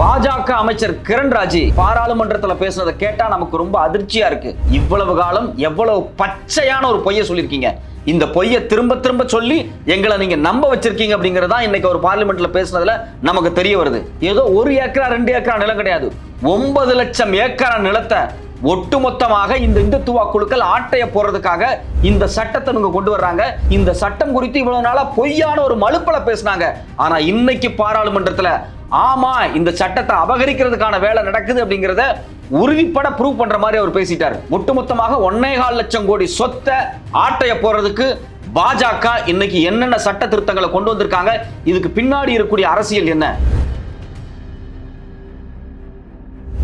பாஜக அமைச்சர் கிரண் ராஜி பாராளுமன்றத்துல பேசுனதை கேட்டா நமக்கு ரொம்ப அதிர்ச்சியா இருக்கு. இவ்வளவு காலம் எவ்வளவு பச்சையான ஒரு பொய்யை சொல்லியிருக்கீங்க. இந்த பொய்யை திரும்ப திரும்ப சொல்லி எங்களை நீங்க நம்ப வச்சிருக்கீங்க அப்படிங்கறதா இன்னைக்கு ஒரு பார்லிமெண்ட்ல பேசுனதுல நமக்கு தெரிய வருது. ஏதோ ஒரு ஏக்கரா ரெண்டு ஏக்கரா நிலம் கிடையாது. ஒன்பது லட்சம் ஏக்கரா நிலத்தை ஒட்டுமொத்தமாக இந்த இந்துத்துவா குழுக்கள் ஆட்டைய போறதுக்காக இந்த சட்டத்தை இவங்க கொண்டு வர்றாங்க. இந்த சட்டம் குறித்து இவ்வளவு நாளா பொய்யான ஒரு மலுப்பல பேசினாங்க. ஆனா இன்னைக்கு பாராளுமன்றத்துல ஆமா இந்த சட்டத்தை அபகரிக்கிறதுக்கான வேலை நடக்குது அப்படிங்கிறத உறுதிப்பட ப்ரூவ் பண்ற மாதிரி அவர் பேசிட்டார். ஒட்டுமொத்தமாக ஒன்னே கால் லட்சம் கோடி சொத்தை ஆட்டைய போறதுக்கு பாஜக இன்னைக்கு என்னென்ன சட்ட திருத்தங்களை கொண்டு வந்திருக்காங்க இதுக்கு பின்னாடி இருக்கக்கூடிய அரசியல் என்ன?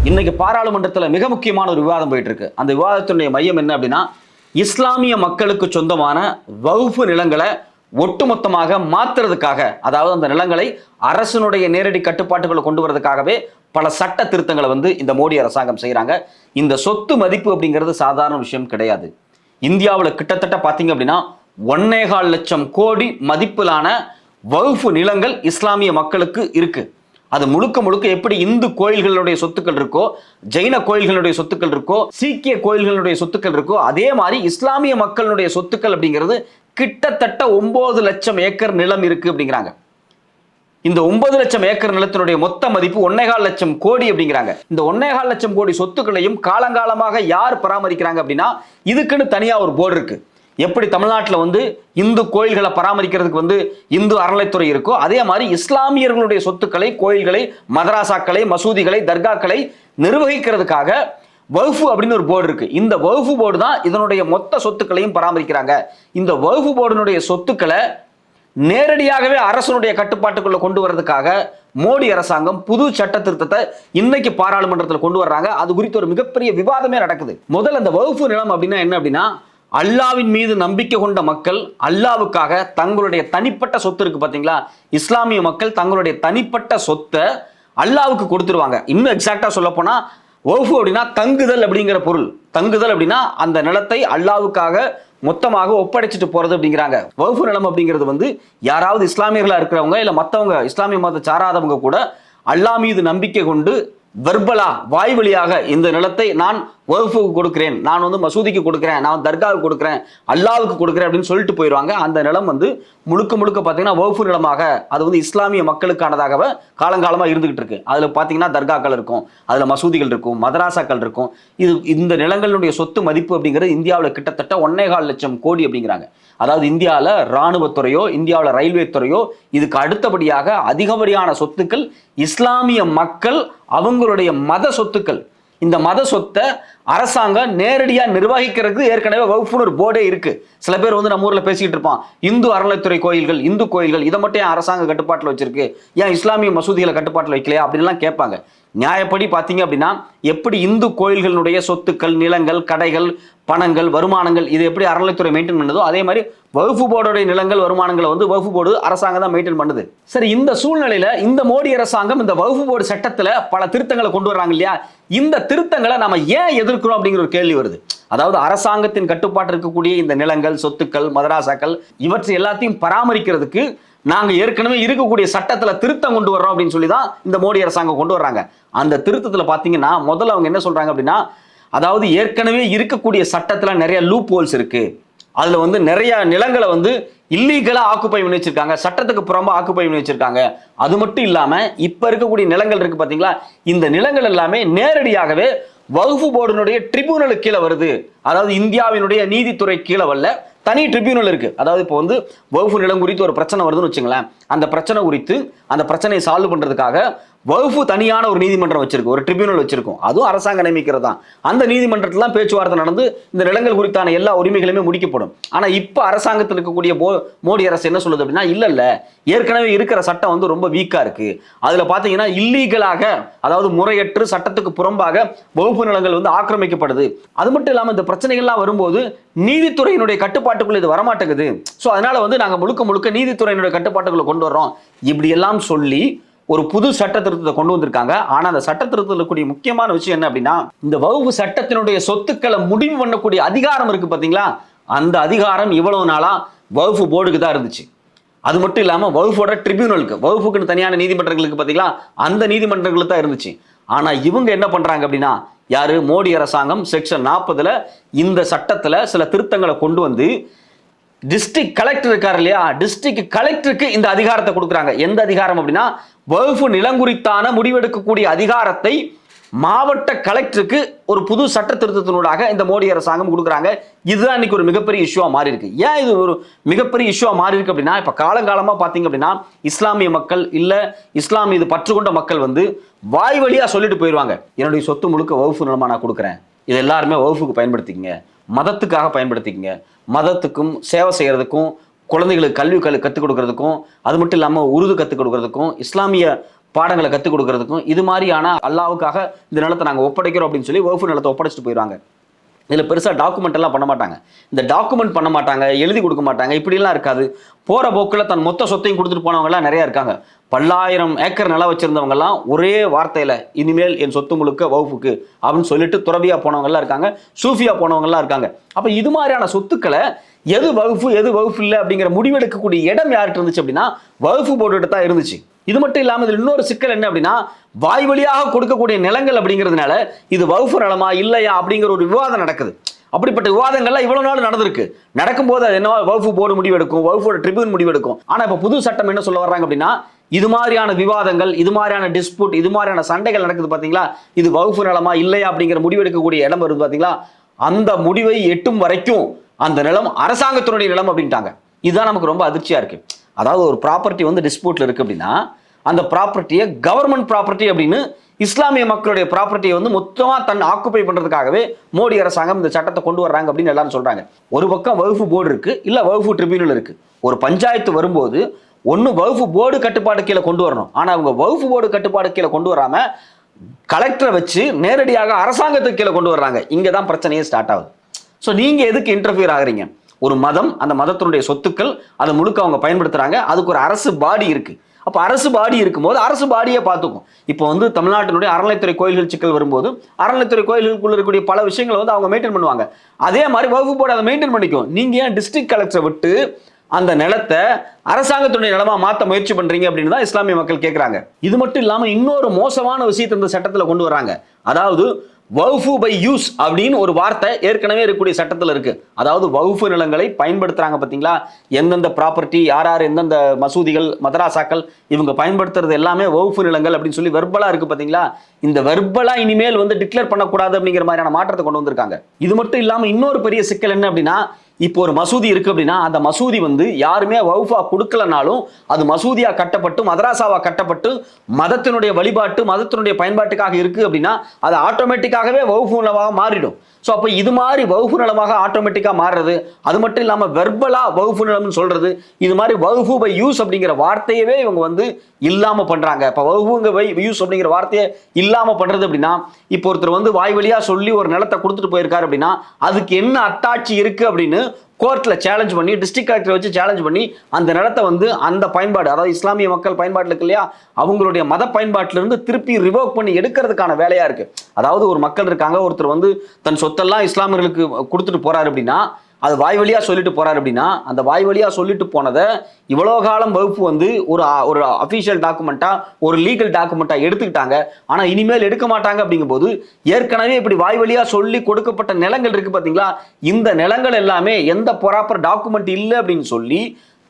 இன்னைக்கு பாராளுமன்றத்தில் மிக முக்கியமான ஒரு விவாதம் போயிட்டு இருக்கு அந்த விவாதத்தினுடைய மையம் என்ன அப்படின்னா இஸ்லாமிய மக்களுக்கு சொந்தமான வகுப்பு நிலங்களை ஒட்டுமொத்தமாக மாத்துறதுக்காக அதாவது அந்த நிலங்களை அரசனுடைய நேரடி கட்டுப்பாட்டுகளை கொண்டு வரதுக்காகவே பல சட்ட திருத்தங்களை வந்து இந்த மோடி அரசாங்கம் செய்கிறாங்க இந்த சொத்து மதிப்பு அப்படிங்கிறது சாதாரண விஷயம் கிடையாது. இந்தியாவில் கிட்டத்தட்ட பார்த்தீங்க அப்படின்னா ஒன்னேகால் லட்சம் கோடி மதிப்பிலான வகுப்பு நிலங்கள் இஸ்லாமிய மக்களுக்கு இருக்குது அது முழுக்க முழுக்க எப்படி இந்து கோயில்களுடைய சொத்துக்கள் இருக்கோ ஜெயின கோயில்களுடைய சொத்துக்கள் இருக்கோ சீக்கிய கோயில்களுடைய சொத்துக்கள் இருக்கோ அதே மாதிரி இஸ்லாமிய மக்களுடைய சொத்துக்கள் அப்படிங்கிறது கிட்டத்தட்ட ஒன்பது லட்சம் ஏக்கர் நிலம் இருக்கு அப்படிங்கிறாங்க. இந்த ஒன்பது லட்சம் ஏக்கர் நிலத்தினுடைய மொத்த மதிப்பு ஒன்னேகால் லட்சம் கோடி அப்படிங்கிறாங்க. இந்த ஒன்னேகால் லட்சம் கோடி சொத்துக்களையும் காலங்காலமாக யார் பராமரிக்கிறாங்க அப்படின்னா இதுக்குன்னு தனியா ஒரு போர்டு இருக்கு. எப்படி தமிழ்நாட்டில் வந்து இந்து கோயில்களை பராமரிக்கிறதுக்கு வந்து இந்து அறநிலைத்துறை இருக்கோ அதே மாதிரி இஸ்லாமியர்களுடைய சொத்துக்களை கோயில்களை மதராசாக்களை மசூதிகளை தர்காக்களை நிர்வகிக்கிறதுக்காக வகுப்பு அப்படின்னு ஒரு போர்டு இருக்கு. இந்த வகுப்பு போர்டு தான் இதனுடைய மொத்த சொத்துக்களையும் பராமரிக்கிறாங்க. இந்த வகுப்பு போர்டினுடைய சொத்துக்களை நேரடியாகவே அரசனுடைய கட்டுப்பாட்டுக்குள்ள கொண்டு வர்றதுக்காக மோடி அரசாங்கம் புது சட்ட திருத்தத்தை இன்னைக்கு பாராளுமன்றத்தில் கொண்டு வர்றாங்க. அது குறித்து ஒரு மிகப்பெரிய விவாதமே நடக்குது. முதல்ல அந்த வகுப்பு நிலம் அப்படின்னா என்ன அப்படின்னா அல்லாவின் மீது நம்பிக்கை கொண்ட மக்கள் அல்லாவுக்காக தங்களுடைய தனிப்பட்ட சொத்து இருக்கு பார்த்தீங்களா இஸ்லாமிய மக்கள் தங்களுடைய தனிப்பட்ட சொத்தை அல்லாவுக்கு கொடுத்துருவாங்க. இன்னும் எக்ஸாக்டா சொல்ல போனா அப்படின்னா தங்குதல் அப்படிங்கிற பொருள். தங்குதல் அப்படின்னா அந்த நிலத்தை அல்லாவுக்காக மொத்தமாக ஒப்படைச்சிட்டு போறது அப்படிங்கிறாங்க. வகுப்பு நிலம் அப்படிங்கிறது வந்து யாராவது இஸ்லாமியர்களா இருக்கிறவங்க இல்ல மத்தவங்க இஸ்லாமிய மதத்தை சாராதவங்க கூட அல்லாஹ் மீது நம்பிக்கை கொண்டு வெர்பலா வாய் வழியாக இந்த நிலத்தை நான் வகுப்புக்கு கொடுக்குறேன். நான் வந்து மசூதிக்கு கொடுக்குறேன். நான் தர்காவுக்கு கொடுக்குறேன். அல்லாவுக்கு கொடுக்குறேன் அப்படின்னு சொல்லிட்டு போயிடுவாங்க. அந்த நிலம் வந்து முழுக்க முழுக்க பார்த்தீங்கன்னா வகுப்பு நிலமாக அது வந்து இஸ்லாமிய மக்களுக்கானதாகவே காலங்காலமாக இருந்துகிட்டு இருக்கு. அதில் பார்த்தீங்கன்னா தர்காக்கள் இருக்கும். அதில் மசூதிகள் இருக்கும் மதராசாக்கள் இருக்கும். இது இந்த நிலங்களுடைய சொத்து மதிப்பு அப்படிங்கிறது இந்தியாவில் கிட்டத்தட்ட ஒன்னே கால் லட்சம் கோடி அப்படிங்கிறாங்க. அதாவது இந்தியாவில் இராணுவத்துறையோ இந்தியாவில் ரயில்வே துறையோ இதுக்கு அடுத்தபடியாக அதிகப்படியான சொத்துக்கள் இஸ்லாமிய மக்கள் அவங்களுடைய மத சொத்துக்கள் இந்த மத சொத்தை அரசாங்கம் நேரடியாக நிர்வகிக்கிறதுக்கு ஏற்கனவே வகுப்புன்னு ஒரு போர்டே இருக்கு. சில பேர் வந்து நம்ம ஊரில் பேசிக்கிட்டு இருப்பான். இந்து அறநிலைத்துறை கோயில்கள் இந்து கோயில்கள் இதை மட்டும் ஏன் அரசாங்க கட்டுப்பாட்டில் வச்சிருக்கு? ஏன் இஸ்லாமிய மசூதிகளை கட்டுப்பாட்டில் வைக்கலையா? அப்படின்லாம் கேட்பாங்க. நியாயப்படி பார்த்தீங்க அப்படின்னா எப்படி இந்து கோயில்களுடைய சொத்துக்கள் நிலங்கள் கடைகள் பணங்கள் வருமானங்கள் இது எப்படி அறநிலைத்துறை மெயின்டைன் பண்ணுதோ அதே மாதிரி வகுப்பு போர்டுடைய நிலங்கள் வருமானங்களை வந்து வகுப்பு போர்டு அரசாங்கம் தான் மெயின்டைன் பண்ணுது. சரி இந்த சூழ்நிலையில இந்த மோடி அரசாங்கம் இந்த வகுப்பு போர்டு சட்டத்தில் பல திருத்தங்களை கொண்டு வர்றாங்க இல்லையா? இந்த திருத்தங்களை நம்ம ஏன் எதிர்க்கிறோம் அப்படிங்கிற ஒரு கேள்வி வருது. அதாவது அரசாங்கத்தின் கட்டுப்பாட்டு இருக்கக்கூடிய இந்த நிலங்கள் சொத்துக்கள் மதராசாக்கள் இவற்றை எல்லாத்தையும் பராமரிக்கிறதுக்கு நாங்க ஏற்கனவே இருக்கக்கூடிய சட்டத்துல திருத்தம் கொண்டு வர்றோம் அப்படின்னு சொல்லி தான் இந்த மோடி அரசாங்கம் கொண்டு வர்றாங்க. அந்த திருத்தத்துல பாத்தீங்கன்னா முதல்ல அவங்க என்ன சொல்றாங்க அப்படின்னா அதாவது ஏற்கனவே இருக்கக்கூடிய சட்டத்துல நிறைய லூப் ஹோல்ஸ் இருக்கு. அதுல வந்து நிறைய நிலங்களை வந்து இல்லீகலா ஆக்குப்பை பண்ணி வச்சிருக்காங்க. சட்டத்துக்கு புறம்பா ஆக்குப்பை பண்ணி வச்சிருக்காங்க. அது மட்டும் இல்லாம இப்ப இருக்கக்கூடிய நிலங்கள் இருக்கு பாத்தீங்களா? இந்த நிலங்கள் எல்லாமே நேரடியாகவே வகுப்பு போர்டினுடைய ட்ரிபியூனலுக்கு கீழே வருது. அதாவது இந்தியாவினுடைய நீதித்துறை கீழே வரல. தனி ட்ரிபியூனல் இருக்கு. அதாவது இப்போ வந்து வகுப்பு நிலம் குறித்து ஒரு பிரச்சனை வருதுன்னு வச்சுங்களேன். அந்த பிரச்சனை குறித்து அந்த பிரச்சனையை சால்வ் பண்றதுக்காக வகுப்பு தனியான ஒரு நீதிமன்றம் வச்சிருக்கும் ஒரு ட்ரிபியூனல் வச்சிருக்கும். அதுவும் அரசாங்கம் நியமிக்கிறது? தான் அந்த நீதிமன்றத்தில் பேச்சுவார்த்தை நடந்து இந்த நிலங்கள் குறித்தான எல்லா உரிமைகளுமே முடிக்கப்படும். ஆனால் இப்போ அரசாங்கத்தில் இருக்கக்கூடிய போ மோடி அரசு என்ன சொல்லுது அப்படின்னா இல்லை இல்லை. ஏற்கனவே இருக்கிற சட்டம் வந்து ரொம்ப வீக்காக இருக்குது அதில் பார்த்தீங்கன்னா இல்லீகலாக அதாவது முறையற்று சட்டத்துக்கு புறம்பாக வகுப்பு நிலங்கள் வந்து ஆக்கிரமிக்கப்படுது. அது மட்டும் இல்லாமல் இந்த பிரச்சனைகள்லாம் வரும்போது நீதித்துறையினுடைய கட்டுப்பாட்டுக்குள்ள இது வரமாட்டேங்குது. ஸோ அதனால் வந்து நாங்கள் முழுக்க முழுக்க நீதித்துறையினுடைய கட்டுப்பாட்டுக்குள்ளே கொண்டு வர்றோம். இப்படி எல்லாம் சொல்லி ஒரு புது சட்ட திருத்தத்தை கொண்டு வந்திருக்காங்க. ஆனா அந்த சட்ட திருத்தத்தில் இருக்கக்கூடிய முக்கியமான விஷயம் என்ன அப்படின்னா இந்த வகுப்பு சட்டத்தினுடைய சொத்துக்களை முடிவு பண்ணக்கூடிய அதிகாரம் இருக்கு பாத்தீங்களா? அந்த அதிகாரம் இவ்வளவு நாளா வகுப்பு போர்டுக்கு தான் இருந்துச்சு. அது மட்டும் இல்லாமல் வகுப்போட ட்ரிபியூனலுக்கு வகுப்புக்குன்னு தனியான நீதிமன்றங்களுக்கு பார்த்தீங்களா அந்த நீதிமன்றங்களுக்கு தான் இருந்துச்சு. ஆனால் இவங்க என்ன பண்ணுறாங்க அப்படின்னா யாரு? மோடி அரசாங்கம் செக்ஷன் நாற்பதுல இந்த சட்டத்தில் சில திருத்தங்களை கொண்டு வந்து டிஸ்ட்ரிக்ட் கலெக்டர் இருக்கார் இல்லையா? டிஸ்ட்ரிக்ட் கலெக்டருக்கு இந்த அதிகாரத்தை கொடுக்குறாங்க. எந்த அதிகாரம் அப்படின்னா வகுப்பு நிலங்குறித்தான முடிவெடுக்கக்கூடிய அதிகாரத்தை மாவட்ட கலெக்டருக்கு ஒரு புது சட்ட திருத்தத்தினூடாக இந்த மோடி அரசாங்கம் கொடுக்குறாங்க. இதுதான் இன்னைக்கு ஒரு மிகப்பெரிய இஷ்யூவாக மாறி இருக்கு. ஏன் இது ஒரு மிகப்பெரிய இஷ்யூவாக மாறி இருக்கு அப்படின்னா இப்போ காலங்காலமாக பார்த்தீங்க அப்படின்னா இஸ்லாமிய மக்கள் இல்லை இஸ்லாம் இது பற்றுக்கொண்ட மக்கள் வந்து வாய் வழியாக சொல்லிட்டு போயிடுவாங்க என்னுடைய சொத்து முழுக்க வகுப்பு நிலமா நான் கொடுக்குறேன். இது எல்லாருமே வகுப்புக்கு பயன்படுத்திக்கங்க. மதத்துக்காக பயன்படுத்திக்கங்க. மதத்துக்கும் சேவை செய்கிறதுக்கும் குழந்தைகளுக்கு கல்வி கல் கற்றுக் கொடுக்கறதுக்கும் அது மட்டும் இல்லாமல் உருது கற்றுக் கொடுக்கறதுக்கும் இஸ்லாமிய பாடங்களை கற்றுக் கொடுக்கறதுக்கும் இது மாதிரியான அல்லாவுக்காக இந்த நிலத்தை நாங்கள் ஒப்படைக்கிறோம் அப்படின்னு சொல்லி வகுப்பு நிலத்தை ஒப்படைச்சிட்டு போயிடுவாங்க இதில் பெருசாக டாக்குமெண்ட் எல்லாம் பண்ண மாட்டாங்க. இந்த டாக்குமெண்ட் பண்ண மாட்டாங்க எழுதி கொடுக்க மாட்டாங்க இப்படிலாம் இருக்காது. போகிற போக்கில் தன் மொத்த சொத்தையும் கொடுத்துட்டு போனவங்கலாம் நிறையா இருக்காங்க. பல்லாயிரம் ஏக்கர் நிலம் வச்சுருந்தவங்கலாம் ஒரே வார்த்தையில் இனிமேல் என் சொத்து முழுக்க வகுப்புக்கு அப்படின்னு சொல்லிட்டு துறவியாக போனவங்கலாம் இருக்காங்க சூஃபியாக போனவங்கலாம் இருக்காங்க. அப்போ இது மாதிரியான சொத்துக்களை எது வகுப்பு எது வகுப்பு இல்லை அப்படிங்கிற முடிவெடுக்கக்கூடிய இடம் யார்கிட்ட இருந்துச்சு அப்படின்னா வகுப்பு போட்டுட்டு தான் இருந்துச்சு. இது மட்டும் இல்லாமல் இதில் இன்னொரு சிக்கல் என்ன அப்படின்னா வாய் வழியாக கொடுக்கக்கூடிய நிலங்கள் அப்படிங்கிறதுனால இது வகுப்பு நிலமா இல்லையா அப்படிங்கிற ஒரு விவாதம் நடக்குது. அப்படிப்பட்ட விவாதங்கள்லாம் இவ்வளவு நாள் நடந்திருக்கு. நடக்கும்போது அது என்ன வகுப்பு போர்டு முடிவெடுக்கும் வகுப்போட ட்ரிபியூன் முடிவெடுக்கும். ஆனால் இப்போ புது சட்டம் என்ன சொல்ல வர்றாங்க அப்படின்னா இது மாதிரியான விவாதங்கள் இது மாதிரியான டிஸ்பியூட் இது மாதிரியான சண்டைகள் நடக்குது பார்த்தீங்களா இது வகுப்பு நிலமா இல்லையா அப்படிங்கிற முடிவெடுக்கக்கூடிய இடம் வருது பார்த்தீங்களா அந்த முடிவை எட்டும் வரைக்கும் அந்த நிலம் அரசாங்கத்தினுடைய நிலம் அப்படின்ட்டாங்க. இதுதான் நமக்கு ரொம்ப அதிர்ச்சியாக இருக்குது அதாவது ஒரு ப்ராப்பர்ட்டி வந்து டிஸ்பியூட்ல இருக்கு அப்படின்னா அந்த ப்ராப்பர்ட்டியை கவர்மெண்ட் ப்ராப்பர்ட்டி அப்படின்னு இஸ்லாமிய மக்களுடைய ப்ராப்பர்ட்டியை வந்து மொத்தமாக தன் ஆக்குப்பை பண்ணுறதுக்காகவே மோடி அரசாங்கம் இந்த சட்டத்தை கொண்டு வர்றாங்க அப்படின்னு எல்லாரும் சொல்றாங்க. ஒரு பக்கம் வகுப்பு போர்டு இருக்கு இல்லை வகுப்பு ட்ரிபியூனல் இருக்கு. ஒரு பஞ்சாயத்து வரும்போது ஒன்று வகுப்பு போர்டு கட்டுப்பாடு கீழே கொண்டு வரணும். ஆனால் அவங்க வகுப்பு போர்டு கட்டுப்பாடு கீழே கொண்டு வராம கலெக்டரை வச்சு நேரடியாக அரசாங்கத்துக்கு கீழே கொண்டு வர்றாங்க. இங்கே தான் பிரச்சனையே ஸ்டார்ட் ஆகுது. ஸோ நீங்கள் எதுக்கு இன்டர்ஃபியர் ஆகுறீங்க? ஒரு மதம் அந்த மதத்தினுடைய சொத்துக்கள் அதை முழுக்க அவங்க பயன்படுத்துறாங்க. அதுக்கு ஒரு அரசு பாடி இருக்கு. அப்போ அரசு பாடி இருக்கும்போது அரசு பாடியை பார்த்துக்கும். இப்போ வந்து தமிழ்நாட்டினுடைய அறநிலைத்துறை கோயில்கள் சிக்கல் வரும்போது அறநிலைத்துறை கோயில்களுக்குள்ள இருக்கக்கூடிய பல விஷயங்களை வந்து அவங்க மெயின்டைன் பண்ணுவாங்க. அதே மாதிரி வகுப்பு போர்டு அதை மெயின்டைன் பண்ணிக்கும். நீங்கள் ஏன் டிஸ்ட்ரிக்ட் கலெக்டரை விட்டு அந்த நிலத்தை அரசாங்கத்துடைய நிலமா மாற்ற முயற்சி பண்றீங்க அப்படின்னு தான் இஸ்லாமிய மக்கள் கேட்குறாங்க இது மட்டும் இல்லாமல் இன்னொரு மோசமான விஷயத்தை இந்த சட்டத்தில் கொண்டு வராங்க அதாவது வவுஃபு பை யூஸ் அப்படின்னு ஒரு வார்த்தை ஏற்கனவே இருக்கக்கூடிய சட்டத்தில் இருக்கு. அதாவது வகுப்பு நிலங்களை பயன்படுத்துறாங்க பார்த்தீங்களா எந்தெந்த ப்ராப்பர்ட்டி யார் யார் எந்தெந்த மசூதிகள் மதராசாக்கள் இவங்க பயன்படுத்துறது எல்லாமே வகுப்பு நிலங்கள் அப்படின்னு சொல்லி வெர்பலாக இருக்கு பார்த்தீங்களா இந்த வெர்பலாக இனிமேல் வந்து டிக்ளேர் பண்ணக்கூடாது அப்படிங்கிற மாதிரியான மாற்றத்தை கொண்டு வந்திருக்காங்க. இது மட்டும் இல்லாமல் இன்னொரு பெரிய சிக்கல் என்ன அப்படின்னா இப்போ ஒரு மசூதி இருக்கு அப்படின்னா அந்த மசூதி வந்து யாருமே வவுஃபா கொடுக்கலனாலும் அது மசூதியா கட்டப்பட்டு மதராசாவா கட்டப்பட்டு மதத்தினுடைய வழிபாட்டு மதத்தினுடைய பயன்பாட்டுக்காக இருக்கு அப்படின்னா அது ஆட்டோமேட்டிக்காகவே வவுஃபுலவாக மாறிடும். ஸோ அப்போ இது மாதிரி வகுப்பு நிலமாக ஆட்டோமேட்டிக்காக மாறுறது அது மட்டும் இல்லாமல் வெர்பலாக வகுப்பு நிலம்னு சொல்கிறது இது மாதிரி வகுப்பு பை யூஸ் அப்படிங்கிற வார்த்தையவே இவங்க வந்து இல்லாமல் பண்ணுறாங்க இப்போ வகுப்புங்க பை யூஸ் அப்படிங்கிற வார்த்தையை இல்லாமல் பண்ணுறது அப்படின்னா இப்போ ஒருத்தர் வந்து வாய் வழியாக சொல்லி ஒரு நிலத்தை கொடுத்துட்டு போயிருக்காரு அப்படின்னா அதுக்கு என்ன அத்தாட்சி இருக்குது அப்படின்னு கோர்ட்டில் சேலஞ்ச் பண்ணி டிஸ்ட்ரிக்ட் கலெக்டர் வச்சு சேலஞ்ச் பண்ணி அந்த நிலத்தை வந்து அந்த பயன்பாடு அதாவது இஸ்லாமிய மக்கள் பயன்பாட்டில் இருக்கு இல்லையா? அவங்களுடைய மத பயன்பாட்டிலிருந்து திருப்பி ரிவோக் பண்ணி எடுக்கிறதுக்கான வேலையாக இருக்குது அதாவது ஒரு மக்கள் இருக்காங்க ஒருத்தர் வந்து தன் சொத்தெல்லாம் இஸ்லாமியர்களுக்கு கொடுத்துட்டு போகிறாரு அப்படின்னா அது வாய் வழியாக சொல்லிட்டு போகிறார் அப்படின்னா அந்த வாய் வழியாக சொல்லிட்டு போனதை இவ்வளோ காலம் வகுப்பு வந்து ஒரு ஒரு அஃபீஷியல் டாக்குமெண்ட்டாக ஒரு லீகல் டாக்குமெண்ட்டாக எடுத்துக்கிட்டாங்க. ஆனால் இனிமேல் எடுக்க மாட்டாங்க அப்படிங்கும்போது ஏற்கனவே இப்படி வாய் வழியாக சொல்லி கொடுக்கப்பட்ட நிலங்கள் இருக்குது பார்த்தீங்களா இந்த நிலங்கள் எல்லாமே எந்த ப்ராப்பர் டாக்குமெண்ட் இல்லை அப்படின்னு சொல்லி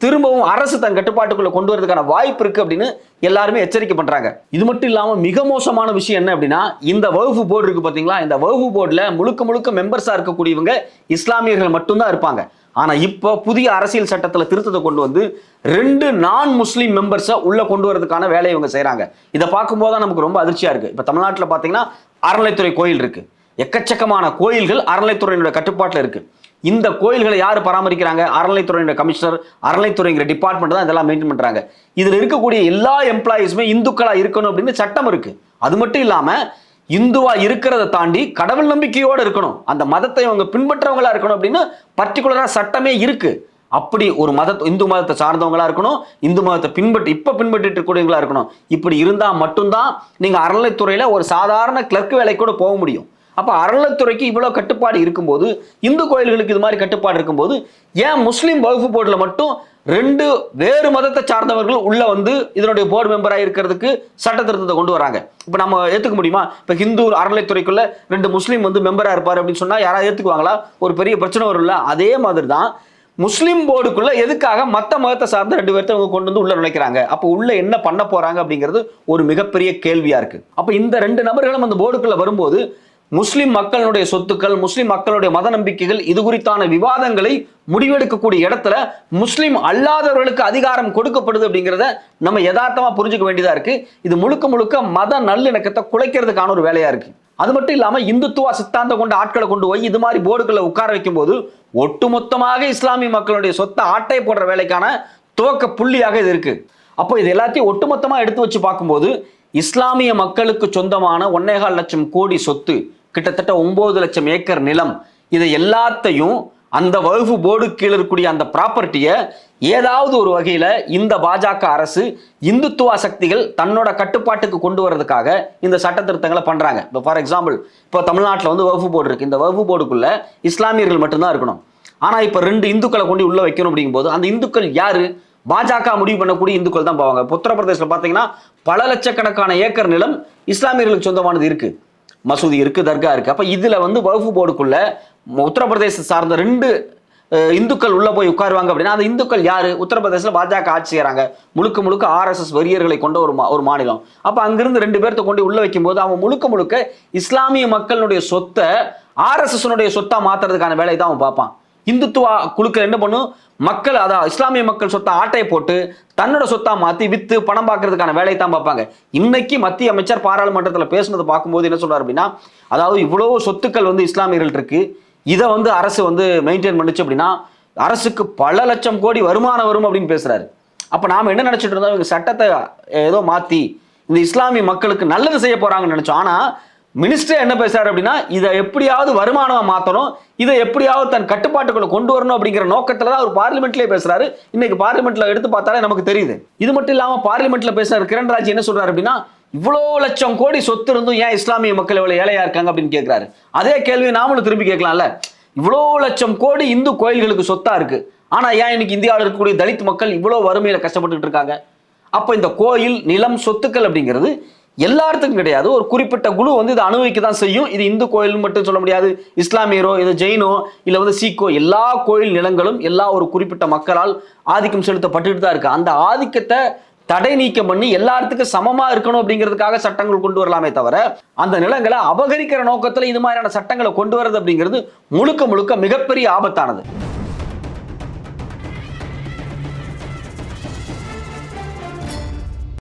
திரும்பவும் அரசு தன் கட்டுப்பாட்டுக்குள்ள கொண்டு வரதுக்கான வாய்ப்பு இருக்கு அப்படின்னு எல்லாருமே எச்சரிக்கை பண்றாங்க. இது மட்டும் இல்லாம மிக மோசமான விஷயம் என்ன அப்படின்னா இந்த வகுப்பு போர்டு இருக்கு பாத்தீங்களா? இந்த வகுப்பு போர்டுல முழுக்க முழுக்க மெம்பர்ஸா இருக்கக்கூடியவங்க இஸ்லாமியர்கள் மட்டும்தான் இருப்பாங்க. ஆனா இப்போ புதிய அரசியல் சட்டத்துல திருத்தத்தை கொண்டு வந்து ரெண்டு நான் முஸ்லீம் மெம்பர்ஸை உள்ள கொண்டு வரதுக்கான வேலையை இவங்க செய்றாங்க. இதை பார்க்கும்போது தான் நமக்கு ரொம்ப அதிர்ச்சியா இருக்கு. இப்போ தமிழ்நாட்டில் பாத்தீங்கன்னா அறநிலைத்துறை கோயில் இருக்கு. எக்கச்சக்கமான கோயில்கள் அறநிலைத்துறையினுடைய கட்டுப்பாட்டில் இருக்குது இந்த கோயில்களை யார் பராமரிக்கிறாங்க? அறநிலைத்துறையினுடைய கமிஷனர் அறநிலைத்துறைங்கிற டிபார்ட்மெண்ட் தான் இதெல்லாம் மெயின்டைன் பண்ணுறாங்க இதில் இருக்கக்கூடிய எல்லா எம்ப்ளாயீஸுமே இந்துக்களாக இருக்கணும் அப்படின்னு சட்டம் இருக்குது அது மட்டும் இல்லாமல் இந்துவா இருக்கிறத தாண்டி கடவுள் நம்பிக்கையோடு இருக்கணும். அந்த மதத்தை அவங்க பின்பற்றவங்களா இருக்கணும் அப்படின்னு பர்டிகுலராக சட்டமே இருக்கு. அப்படி ஒரு மத இந்து மதத்தை சார்ந்தவங்களா இருக்கணும். இந்து மதத்தை பின்பற்றி இப்ப பின்பற்றிட்டு இருக்கக்கூடியவங்களா இருக்கணும். இப்படி இருந்தா மட்டும்தான் நீங்க அறநிலைத்துறையில ஒரு சாதாரண கிளர்க் வேலைக்கு கூட போக முடியும். அப்போ அறநிலைத்துறைக்கு இவ்வளோ கட்டுப்பாடு இருக்கும்போது இந்து கோயில்களுக்கு இது மாதிரி கட்டுப்பாடு இருக்கும்போது ஏன் முஸ்லீம் வகுப்பு போர்டில் மட்டும் ரெண்டு வேறு மதத்தை சார்ந்தவர்கள் உள்ள வந்து இதனுடைய போர்டு மெம்பராக இருக்கிறதுக்கு சட்ட திருத்தத்தை கொண்டு வராங்க. இப்போ நம்ம ஏற்றுக்க முடியுமா? இப்போ ஹிந்து அறநிலைத்துறைக்குள்ள ரெண்டு முஸ்லீம் வந்து மெம்பராக இருப்பார் அப்படின்னு சொன்னால் யாராவது ஏற்றுக்குவாங்களா ஒரு பெரிய பிரச்சனை வரும்ல அதே மாதிரி தான் முஸ்லீம் போர்டுக்குள்ள எதுக்காக மற்ற மதத்தை சார்ந்த ரெண்டு பேர்த்த அவங்க கொண்டு வந்து உள்ள நுழைக்கிறாங்க? அப்போ உள்ள என்ன பண்ண போறாங்க அப்படிங்கிறது ஒரு மிகப்பெரிய கேள்வியா இருக்கு. அப்போ இந்த ரெண்டு நபர்களும் அந்த போர்டுக்குள்ள வரும்போது முஸ்லிம் மக்களுடைய சொத்துக்கள் முஸ்லிம் மக்களுடைய மத நம்பிக்கைகள் இது குறித்தான விவாதங்களை முடிவெடுக்கக்கூடிய இடத்துல முஸ்லிம் அல்லாதவர்களுக்கு அதிகாரம் கொடுக்கப்படுது அப்படிங்கிறத நம்ம யதார்த்தமா புரிஞ்சுக்க வேண்டியதா இருக்கு. இது முழுக்க முழுக்க மத நல்லிணக்கத்தை குலைக்கிறதுக்கான ஒரு வேலையா இருக்கு. அது மட்டும் இல்லாம இந்துத்துவ சித்தாந்தம் கொண்ட ஆட்களை கொண்டு போய் இது மாதிரி போர்டுகளை உட்கார வைக்கும் போது ஒட்டுமொத்தமாக இஸ்லாமிய மக்களுடைய சொத்தை ஆட்டை போடுற வேலைக்கான துவக்க புள்ளியாக இது இருக்கு. அப்போ இது எல்லாத்தையும் ஒட்டுமொத்தமாக எடுத்து வச்சு பார்க்கும்போது இஸ்லாமிய மக்களுக்கு சொந்தமான ஒன்னேகால் லட்சம் கோடி சொத்து கிட்டத்தட்ட ஒன்பது லட்சம் ஏக்கர் நிலம். இதை எல்லாத்தையும் அந்த வகுப்பு போர்டு கீழே இருக்கக்கூடிய அந்த ப்ராப்பர்ட்டியை ஏதாவது ஒரு வகையில் இந்த பாஜக அரசு இந்துத்துவ சக்திகள் தன்னோட கட்டுப்பாட்டுக்கு கொண்டு வரதுக்காக இந்த சட்ட திருத்தங்களை பண்ணுறாங்க இப்போ ஃபார் எக்ஸாம்பிள் இப்போ தமிழ்நாட்டில் வந்து வகுப்பு போர்டு இருக்குது இந்த வகுப்பு போர்டுக்குள்ளே இஸ்லாமியர்கள் மட்டும்தான் இருக்கணும். ஆனால் இப்போ ரெண்டு இந்துக்களை கொண்டு உள்ளே வைக்கணும் அப்படிங்கும்போது அந்த இந்துக்கள் யார்? பாஜக முடிவு பண்ணக்கூடிய இந்துக்கள் தான் போவாங்க. உத்தரப்பிரதேசத்தில் பார்த்தீங்கன்னா பல லட்சக்கணக்கான ஏக்கர் நிலம் இஸ்லாமியர்களுக்கு சொந்தமானது இருக்குது மசூதி இருக்கு தர்கா இருக்கு. அப்ப இதுல வந்து வகுப்பு போர்டுக்குள்ள உத்தரப்பிரதேச சார்ந்த ரெண்டு இந்துக்கள் உள்ள போய் உட்காருவாங்க அப்படின்னா அந்த இந்துக்கள் யாரு? உத்தரப்பிரதேசில் பாஜக ஆட்சி செய்கிறாங்க முழுக்க முழுக்க ஆர்எஸ்எஸ் வெறியர்களை கொண்ட ஒரு மா- ஒரு மாநிலம். அப்போ அங்கிருந்து ரெண்டு பேர்த்த கொண்டு உள்ள வைக்கும்போது அவன் முழுக்க முழுக்க இஸ்லாமிய மக்களுடைய சொத்தை ஆர்எஸ்எஸ்னுடைய சொத்தா மாத்துறதுக்கான வேலையை தான் அவன் பார்ப்பான். இந்துத்துவ குழுக்கள் என்ன பண்ணும்? மக்கள் அதான் இஸ்லாமிய மக்கள் சொத்தை ஆட்டையை போட்டு தன்னோட சொத்தா மாத்தி வித்து பணம் பார்க்கறதுக்கான வேலையை தான் பார்ப்பாங்க. இன்னைக்கு மத்திய அமைச்சர் பாராளுமன்றத்தில் பேசுனதை பார்க்கும்போது என்ன சொல்றாரு அப்படின்னா அதாவது இவ்வளவு சொத்துக்கள் வந்து இஸ்லாமியர்கள் இருக்கு. இதை வந்து அரசு வந்து மெயின்டைன் பண்ணுச்சு அப்படின்னா அரசுக்கு பல லட்சம் கோடி வருமானம் வரும் அப்படின்னு பேசுறாரு. அப்ப நாம என்ன நினைச்சிட்டு இருந்தோம்? இவங்க சட்டத்தை ஏதோ மாத்தி இந்த இஸ்லாமிய மக்களுக்கு நல்லது செய்ய போறாங்கன்னு நினைச்சோம். ஆனா மினிஸ்டர் என்ன பேசுறாரு அப்படின்னா இதை எப்படியாவது வருமானமா மாத்தணும் இதை எப்படியாவது தன் கட்டுப்பாட்டுக்குள்ள கொண்டு வரணும் அப்படிங்கிற நோக்கத்துல தான் அவர் பார்லிமெண்ட்லயே பேசுறாரு. இன்னைக்கு பார்லிமெண்ட்ல எடுத்து பார்த்தாலே நமக்கு தெரியுது. இது மட்டும் இல்லாம பார்லிமெண்ட்ல பேசுறாரு கிரண்ராஜ் என்ன சொல்றாரு அப்படின்னா இவ்வளோ லட்சம் கோடி சொத்து இருந்தும் ஏன் இஸ்லாமிய மக்கள் இவ்வளவு ஏழையா இருக்காங்க அப்படின்னு கேட்கிறாரு அதே கேள்வியை நாமளும் திரும்பி கேட்கலாம்ல. இவ்வளோ லட்சம் கோடி இந்து கோயில்களுக்கு சொத்தா இருக்கு. ஆனா ஏன் இன்னைக்கு இந்தியாவில் இருக்கக்கூடிய தலித் மக்கள் இவ்வளோ வறுமையில கஷ்டப்பட்டுட்டு இருக்காங்க? அப்ப இந்த கோயில் நிலம் சொத்துக்கள் அப்படிங்கிறது எல்லாத்துக்கும் கிடையாது. ஒரு குறிப்பிட்ட குழு வந்து இதை அனுபவிக்க தான் செய்யும். இது இந்து கோயில் மட்டும் சொல்ல முடியாது. இஸ்லாமியரோ இது ஜெயினோ இல்லை வந்து சீக்கோ எல்லா கோயில் நிலங்களும் எல்லா ஒரு குறிப்பிட்ட மக்களால் ஆதிக்கம் செலுத்தப்பட்டுட்டு தான் இருக்கு. அந்த ஆதிக்கத்தை தடை நீக்கம் பண்ணி எல்லாத்துக்கும் சமமா இருக்கணும் அப்படிங்கிறதுக்காக சட்டங்கள் கொண்டு வரலாமே தவிர அந்த நிலங்களை அபகரிக்கிற நோக்கத்துல இது மாதிரியான சட்டங்களை கொண்டு வரது அப்படிங்கிறது முழுக்க முழுக்க மிகப்பெரிய ஆபத்தானது.